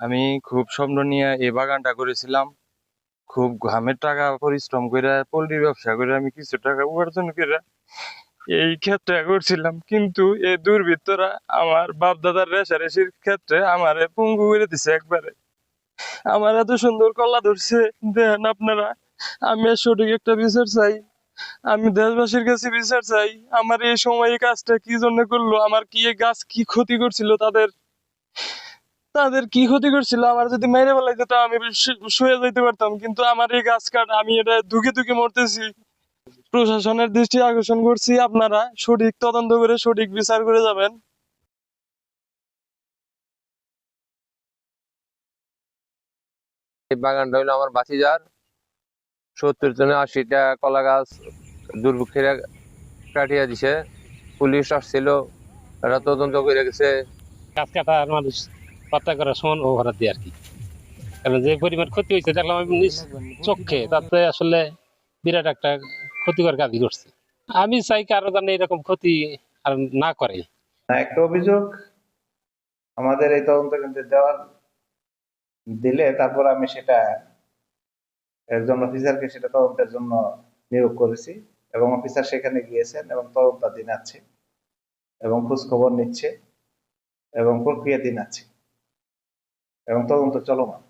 আমি খুব স্বপ্ন নিয়ে এই বাগানটা করেছিলাম। খুব ঘামের টাকা পরিশ্রম করে, পোল্ট্রি ব্যবসা করে আমি কিছু টাকা উপার্জন করে এই ক্ষেত্রে করছিলাম। কিন্তু এই দুর্বৃত্তরা আমার বাপ দাদার রেশারেশির ক্ষেত্রে আমার পঙ্গু করে দিছে একবারে। আমার এত সুন্দর কলা ধরছে। দেখেন আপনারা, আমি সঠিক একটা বিচার চাই। আমি দেশবাসীর কাছে বিচার চাই, আমার এই সময় কাজটা কি জন্য করল? আমার কি গাছ কি ক্ষতি করছিল তাদের? তাদের কি ক্ষতি করছিল? আমার যদি মেরে ফেলাই যেত আমি শুয়ে যাইতে পারতাম। কিন্তু আমার এই গাছ কাট আমি এটা দুঃখে দুঃখে মরতেছি। প্রশাসনের দৃষ্টি আকর্ষণ করছি আপনারা। সঠিক তদন্ত করে সঠিক বিচার করে যাবেন। এই বাগানটা হইল আমার বাতিজার। সত্তর জনে আশিটা কলা গাছ দুর্ভিক্ষেরা কাটিয়ে দিছে। পুলিশ আসছিল এরা তদন্ত করে গেছে। গাছ কাটা মানুষ পাত্তা করার সমান দিয়ে আর কি। কারণ যে পরিমাণ ক্ষতি হয়েছে দেখলাম আমি চোখে তাতে আসলে বিরাট একটা ক্ষতিকর কাজই করছে আমি চাই কারও যেন এরকম ক্ষতি আর না করে। একটা অভিযোগ আমাদের এই তদন্ত কেন্দ্রে দেওয়ার দিলে তারপর আমি সেটা একজন অফিসারকে সেটা তদন্তের জন্য নিয়োগ করেছি এবং অফিসার সেখানে গিয়েছেন এবং তদন্তাধীন আছে এবং খোঁজ খবর নিচ্ছে এবং প্রক্রিয়াধীন আছে। এবং তদন্ত চলমান